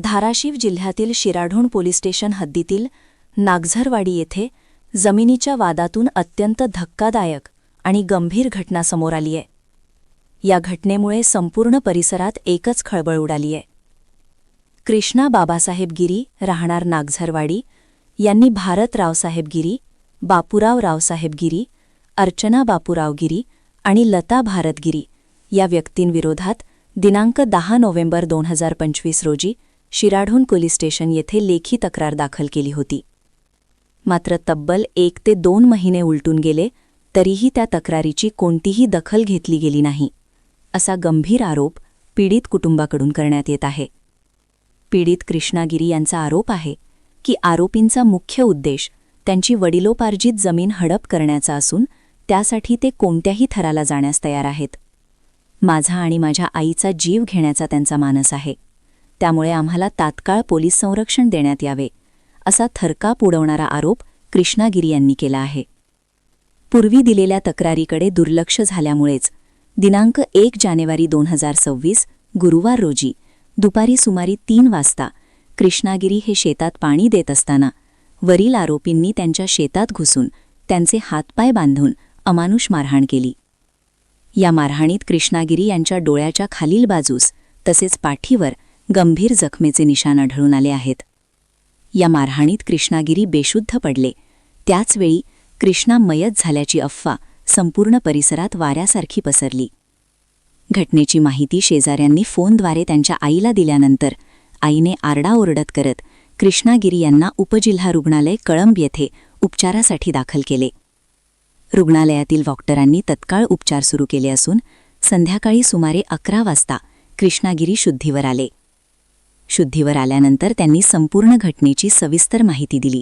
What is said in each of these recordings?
धाराशिव जिल्ह्यातील Shiradhon police station हद्दीतील नागझरवाडी येथे जमिनीच्या वादातून अत्यंत धक्कादायक आणि गंभीर घटना समोर आली आहे. या घटनेमुळे संपूर्ण परिसरात एकच खळबळ उडाली आहे. कृष्णा बाबासाहेब गिरी राहणार नागझरवाडी यांनी भारत रावसाहेब गिरी बापूराव रावसाहेब गिरी अर्चना बापूराव गिरी आणि लता भारतगिरी या व्यक्तींविरोधात दिनांक दहा नोव्हेंबर दोन हजार पंचवीस रोजी शिराढोण पोलीस स्टेशन येथे लेखी तक्रार दाखल केली होती. मात्र तब्बल एक ते दोन महिने उलटून गेले तरीही त्या तक्रारीची कोणतीही दखल घेतली गेली नाही असा गंभीर आरोप पीडित कुटुंबाकडून करण्यात येत आहे. पीडित कृष्णागिरी यांचा आरोप आहे की आरोपींचा मुख्य उद्देश त्यांची वडिलोपार्जित जमीन हडप करण्याचा असून त्यासाठी ते कोणत्याही थराला जाण्यास तयार आहेत. माझा आणि माझ्या आईचा जीव घेण्याचा त्यांचा मानस आहे. त्यामुळे आम्हाला तात्काळ पोलीस संरक्षण देण्यात यावे असा थरकाप उडवणारा आरोप कृष्णागिरी यांनी केला आहे. पूर्वी दिलेल्या तक्रारीकडे दुर्लक्ष झाल्यामुळेच दिनांक एक जानेवारी दोन हजार सव्वीस गुरुवार रोजी दुपारी सुमारी तीन वाजता कृष्णागिरी हे शेतात पाणी देत असताना वरील आरोपींनी त्यांच्या शेतात घुसून त्यांचे हातपाय बांधून अमानुष मारहाण केली. या मारहाणीत कृष्णागिरी यांच्या डोळ्याच्या खालील बाजूस तसेच पाठीवर गंभीर जखमेचे निशाण आढळून आले आहेत. या मारहाणीत कृष्णागिरी बेशुद्ध पडले. त्याचवेळी कृष्णा मयत झाल्याची अफवा संपूर्ण परिसरात वाऱ्यासारखी पसरली. घटनेची माहिती शेजाऱ्यांनी फोनद्वारे त्यांच्या आईला दिल्यानंतर आईने आरडाओरडत करत कृष्णागिरी यांना उपजिल्हा रुग्णालय कळंब येथे उपचारासाठी दाखल केले. रुग्णालयातील डॉक्टरांनी तत्काळ उपचार सुरू केले असून संध्याकाळी सुमारे अकरा वाजता कृष्णागिरी शुद्धीवर आले. शुद्धीवर आल्यानंतर त्यांनी संपूर्ण घटनेची सविस्तर माहिती दिली.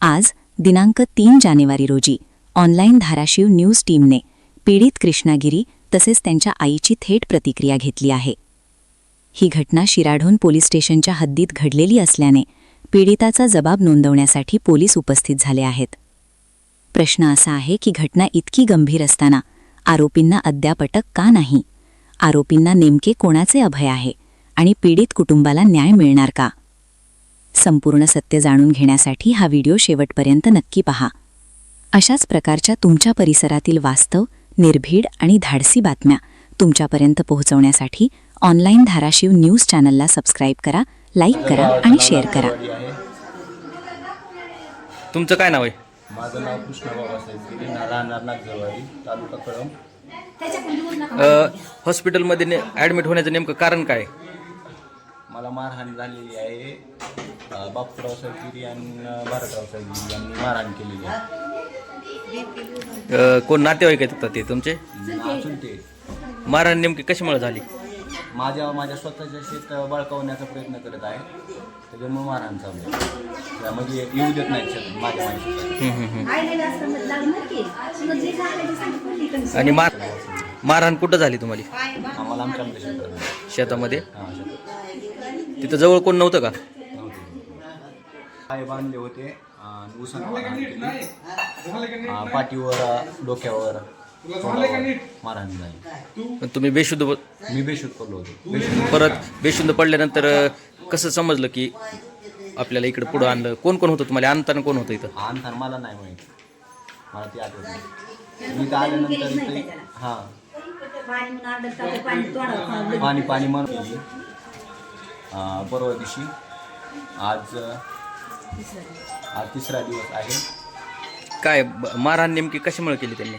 आज दिनांक तीन जानेवारी रोजी ऑनलाईन धाराशिव न्यूज टीमने पीडित कृष्णागिरी तसेच त्यांच्या आईची थेट प्रतिक्रिया घेतली आहे. ही घटना शिराढोण पोलीस स्टेशनच्या हद्दीत घडलेली असल्याने पीडिताचा जबाब नोंदवण्यासाठी पोलीस उपस्थित झाले आहेत. प्रश्न असा आहे की घटना इतकी गंभीर असताना आरोपींना अद्याप अटक का नाही? आरोपींना नेमके कोणाचे अभय आहे? आणि पीडित कुटुंबाला न्याय मिळणार का? संपूर्ण सत्य जाणून घेण्यासाठी हा व्हिडिओ शेवटपर्यंत नक्की पहा. अशाच प्रकारच्या तुमच्या परिसरातील वास्तव निर्भीड आणि धाडसी बातम्या तुमच्यापर्यंत पोहोचवण्यासाठी ऑनलाईन धाराशिव न्यूज चॅनलला सबस्क्राईब करा लाईक करा आणि शेअर करा. तुमचं काय नाव आहे? माझं नाव कृष्ण बाबासाहेब तालुका कळम हॉस्पिटलमध्ये ॲडमिट होण्याचं नेमकं कारण काय? मला मारहाण झालेली आहे. अ, बापूराव साहेब गिरी आणि भारतराव साहेब गिरी यांनी मारहाण केलेली आहे. अ, कोण नातेवाईक आहेत का ते तुमचे? अजून ते. मारहाण नेमकी कशामुळे झाली? माझ्या माझ्या स्वतःच्या शेत बळकावण्याचा प्रयत्न करत आहे. त्याच्यामुळे मारहाण चालू आहे त्या म्हणजे येऊ देत नाही शेत माझ्या. आणि आणि मार मारहाण कुठं झाली तुम्हाला? आम्हाला आमच्या आमच्या शेतात शेतामध्ये? हां शेतात तिथं जवळ कोण नव्हतं का? पाय बांधले होते उसानं पाठीवर डोक्यावर तोंडावर मारहाण झाली. पण तुम्ही बेशुद्ध मी बेशुद्ध पडलो होतो. बेशुद्ध परत बेशुद्ध पडल्यानंतर कसं समजलं की आपल्याला इकडं पुढं आणलं? कोण कोण होतं तुम्हाला? आणताना कोण होतं इथं? आणताना मला नाही माहिती. मला ती आठवत नाही. मी इथं आल्यानंतर हां. पाणी पाणी म्हणून परवा दिवशी आज आज तिसरा दिवस आहे. काय ब- मारहाण नेमकी कशामुळे केली त्यांनी?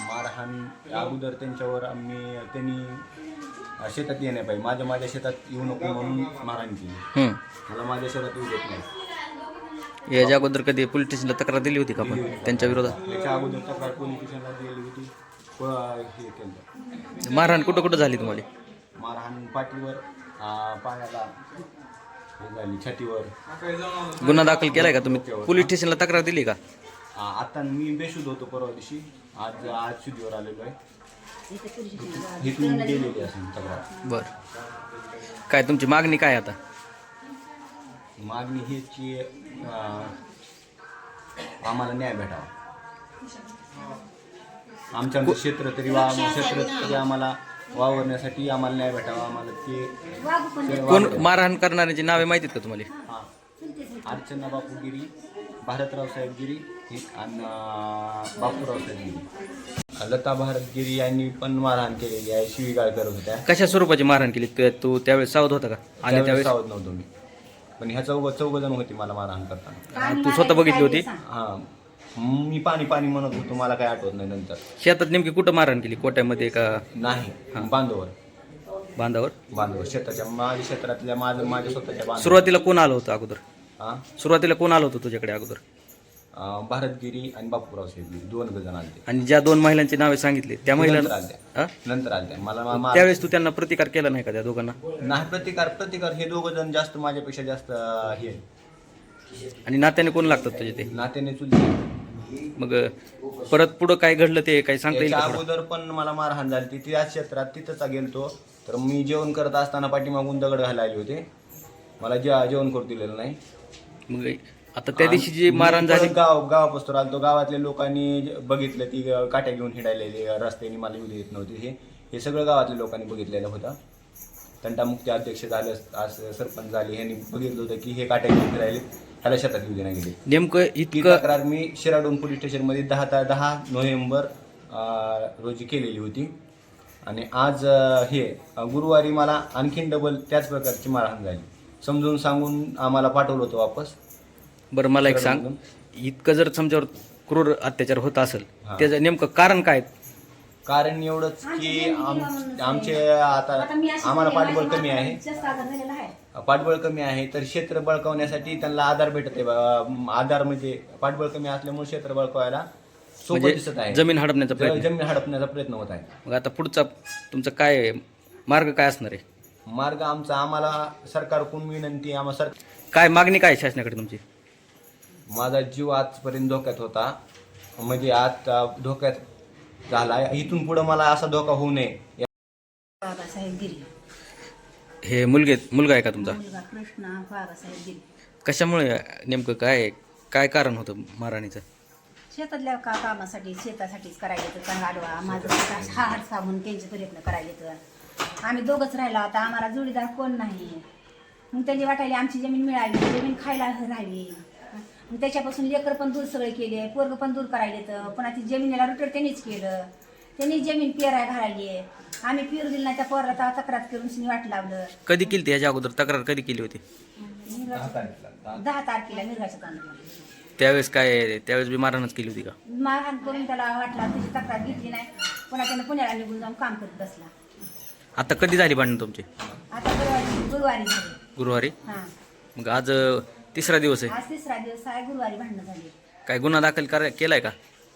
मारहाण अगोदर त्यांच्यावर आम्ही त्यांनी अं, शेतात येण्या पाहिजे माझ्या माझ्या शेतात येऊ नको म्हणून मारहाण केली. मला माझ्या शेतात येऊ देत नाही याच्या अगोदर कधी पोलीस स्टेशनला तक्रार दिली होती का आपण त्यांच्या विरोधात? त्याच्या अगोदर तक्रार पोलीस स्टेशनला दिली होती. प- हे केलं. मारहाण कुठं कुठं झाली तुम्हाला? मारहाण पाठीवर हे झाली छातीवर. गुन्हा दाखल केलाय का तुम्ही? पोलीस स्टेशनला तक्रार दिली का? आता मी बेशुद्ध होतो परवा दिवशी. आज आज शुद्धीवर आलेलो आहे. इथून गेलेली असेल तक्रार. बर. काय तुमची मागणी काय आता? मागणी हीच की आम्हाला न्याय भेटावा. आमच्या आमचं क्षेत्र तरी वा क्षेत्र तरी आम्हाला वावरण्यासाठी आम्हाला न्याय भेटावा आम्हाला ते कोण. मारहाण करणाऱ्यांची नावे माहिती आहेत का तुम्हाला? हा. अर्चना बापूगिरी भारतराव साहेबगिरी हे- आणि बापूराव साहेबगिरी लता भारतगिरी यांनी पण मारहाण केलेली आहे शिवीगाळ करत होत्या? कशा स्वरूपाची मारहाण केली? तू- तू त्यावेळेस सावध होता का? आणि त्यावेळेस त्यावेळेस सावध नव्हतो मी. पण ह्या चौघ चौघ जण होती मला मारहाण करताना. तू स्वतः बघितली होती? हा. मी पाणी पाणी म्हणत होतो मला काय आठवत नाही नंतर. शेतात नेमकी कुठं मारहाण केली? कोट्यामध्ये का? नाही बांधवर. बांधावर? बांधवर. शेताच्या माझ्या क्षेत्रातल्या माझं माझ्या स्वतःच्या बांधवर. सुरुवातीला कोण आलं होतं अगोदर? हा सुरुवातीला कोण आलं होतं तुझ्याकडे अगोदर? अं, भारतगिरी आणि बापूराव साहेबगिरी दोन जण आलते. आणि ज्या दोन महिलांची नावे सांगितली त्या नंतर हा? नंतर आलत्या. मला मा- मा- त्यावेळेस तू त्यांना प्रतिकार केला नाही का त्या दोघांना? नाही प्रतिकार प्रतिकार हे दोघं जण जास्त माझ्यापेक्षा जास्त अं, हे आहेत. आणि नात्याने कोण लागतात तुझे ते? नात्याने चुलते. मग परत पुढं काय घडलं ते काही सांगता येईल त्याच्या का थोडं? अगोदर पण मला मारहाण झाली ती त्याच क्षेत्रात तिथंच गेलतो तर मी जेवण करत असताना पाठीमागून दगड घालायला आले होते. मला जे जेवण करू दिलेलं नाही. मग आता त्या दिवशी जी मारहाण झाली परत गाव गावापासून आलतो. गावातल्या लोकांनी ज- बघितलं ती काट्या घेऊन हिंडायलेली रस्त्याने मला येऊ देत नव्हती हे. हे सगळं गावातल्या लोकांनी बघितलेलं होतं. तंटामुक्ती अध्यक्ष झाले असं सरपंच झाले. ह्यांनी बघितलं होतं की हे काट्या घेऊन फिरायले ह्याला शेतात येऊ दे नाही गेले. नेमकं ती इतकं तक्रार मी शिराडोन पोलीस स्टेशनमध्ये दहा ता दहा नोव्हेंबर अं, रोजी केलेली होती. आणि आज अं, हे अं, गुरुवारी मला आणखीन डबल त्याच प्रकारची मारहाण झाली समजून सांगून आम्हाला पाठवलं होतं वापस. बरं मला एक सांग. इतकं जर समजावर क्रूर अत्याचार होत असेल त्याचं नेमकं कारण काय? कारण एवढंच की आम- आमचे आता आम्हाला पाठबळ कमी आहे. पाठबळ कमी आहे तर क्षेत्र बळकावण्यासाठी त्यांना आधार भेटत आहे आधार म्हणजे पाठबळ कमी असल्यामुळे क्षेत्र बळकावायला सोपं दिसत म्हणजे आहे. जमीन हडपण्याचा ज- प्रयत्न. जमीन हडपण्याचा प्रयत्न होत आहे. मग आता पुढचा तुमचं काय? मार्ग काय असणार आहे? मार्ग आमचा आम्हाला सरकारकडून विनंती आम्हाला सर काय मागणी काय आहे शासनाकडे तुमची? माझा जीव आजपर्यंत धोक्यात होता. म्हणजे आज अं, धोक्यात झाला. इथून पुढे मला असा धोका होऊ नये. बाबासाहेब गिरी. हे मुलगे मुलगा आहे का तुमचा? मुलगा कृष्णा कशामुळे नेमकं काय? काय कारण होतं मारहाणीचं शेतातल्या का कामासाठी शेतासाठीच करायला येतं चांगला आडवा. माझं स्वतः हा हारसा म्हणून त्यांचे प्रयत्न करायला येतं. आम्ही दोघंच राहिलो. आता आम्हाला जोडीदार कोण नाही? मग त्यांनी वाटायला आमची जमीन मिळावी जमीन खायला राहावी. मग त्याच्यापासून लेकर पण दूर सगळे केले पोरग पण दूर करायला येतं. पुन्हा ती जमिनीला रुटर त्यांनीच केलं. त्यांनी जमीन पेराय घालायली. आम्ही पेरू दिली नाही त्या पोराला तेव्हा तक्रार करून शिनी वाट लावलं. कधी केली ह्याच्या अगोदर? तक्रार कधी केली होती? दहा तारखेला मिरगाच्या तांदूळ त्यावेळेस काय? त्यावेळेस बी मारहाणच केली होती का? मारहाण करून त्याला वाटला त्याची तक्रार घेतली नाही. पुन्हा त्यानं पुण्याला निघून जाऊन काम करत बसला. आता कधी झाली भांडण तुमची? आता गुरुवारी गुरुवारी झाली. गुरुवारी? हां. मग आज अं, तिसरा दिवस आहे. आज तिसरा दिवस आहे गुरुवारी भांडणं झाली. काय गुन्हा दाखल करा केलाय का?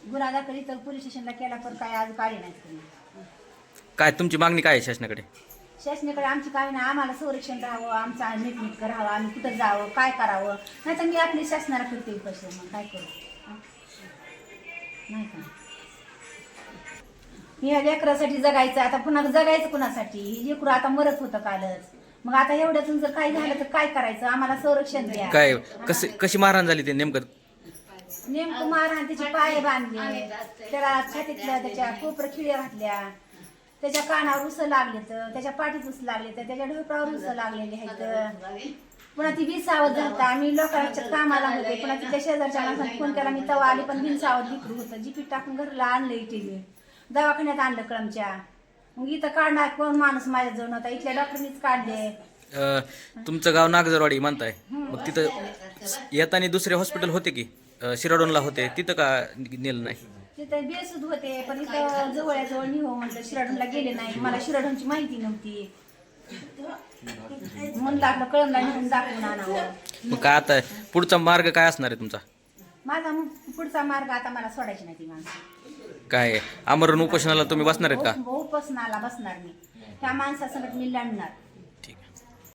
गुन्हा दाखल पोलीस स्टेशनला केला पण काय आज काढी नाही कोणी. काय तुमची मागणी काय आहे शासनाकडे? शासनाकडे आमची काय नाही. आम्हाला संरक्षण राहावं आमचं नीटनीटकं राहावं आम्ही कुठं जावं काय करावं? नाही तर मी आपली शासनाला करते पैसे मग काय करू? हं? नाही का? मी या लेकरासाठी जगायचं आता पुन्हा जगायचं कुणासाठी? ही लेकरू आता मरत होतं कालच. मग आता एवढ्यातून जर काय झालं तर काय करायचं? आम्हाला संरक्षण द्या. काय कसे कशी मारहाण झाली ते नेमकं? नेमकं मारहाण त्याचे पाय बांधले. त्याला छातीतल्या त्याच्या कोपर खिळ्या घातल्या. त्याच्या कानावर उस लागले तर त्याच्या पाठीत उस लागले तर त्याच्या ढोपरावर उस लागलेले आहेत. पुन्हा ती बिनसावध झालता आम्ही लोकांच्या कामाला होते. पुन्हा तिच्या शेजारच्या माणसाने फोन केला. मी तवा आली पण बिनसावध लिकरू होतं. जीपीट टाकून घरला आणलं इथे मी दवाखान्यात आणलं कळमच्या. मग इथं काढणार कोण माणूस माझ्या जवळ होता इथल्या डॉक्टरनीच काढले. अं, तुमचं गाव नागजरवाडी म्हणताय. मग तिथं येताना दुसरे हॉस्पिटल होते की? शिराडोनला होते. तिथं का नेलं नाही? तिथं बेसूद होते पण इथं जवळजवळ निहो म्हटलं शिराडूनला गेले नाही. मला शिराडूनची माहिती नव्हती. म्हणलं आपलं कळमला निघून दाखवून आणावं. मग काय आता पुढचा मार्ग काय असणार आहे तुमचा? माझा मग पुढचा मार्ग आता मला सोडायची नाही ती माणसं. काय आमरण उपोषणाला तुम्ही बसणार आहेत का? उपोषणाला बसणार मी. त्या माणसासंगत मी लढणार.